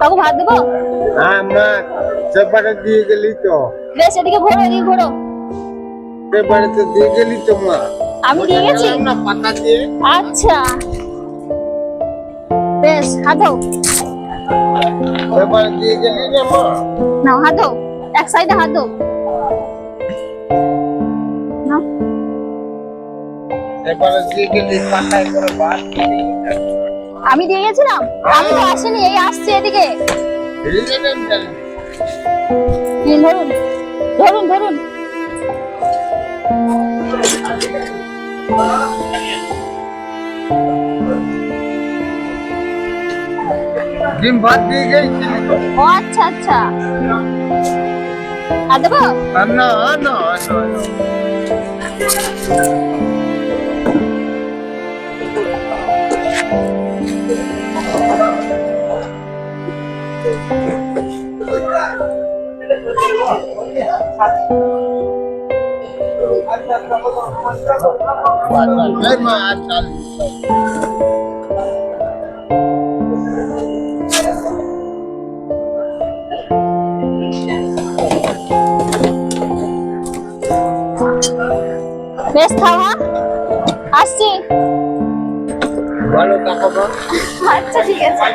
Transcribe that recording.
কাকু ভাত দেবো? আমরা সেবারে দিয়ে গেলি তো। বেশ এদিকে ঘোরো এদিকে ঘোরো। সেবারে তো দিয়ে গেলি তো মা। আমি দিয়ে গেছি না পাতা দিয়ে। আচ্ছা। বেশ দাও সেবারে দিয়ে গেলি না মা? নাও দাও এক সাইডে দাও সেবারে দিয়ে গেলি পাতায় করে ভাত দিয়ে। আমি দিয়ে গেছিলাম আমি তো আসিনি এই আসছে এদিকে। ধরুন। ধরুন ধরুন। ডিম ভাত দিয়ে গেছিলি ও আচ্ছা আচ্ছা। আর দেবো? না না না, বেশ খাওয়া আসছি। ভালো টাকা মা। আচ্ছা ঠিক আছে।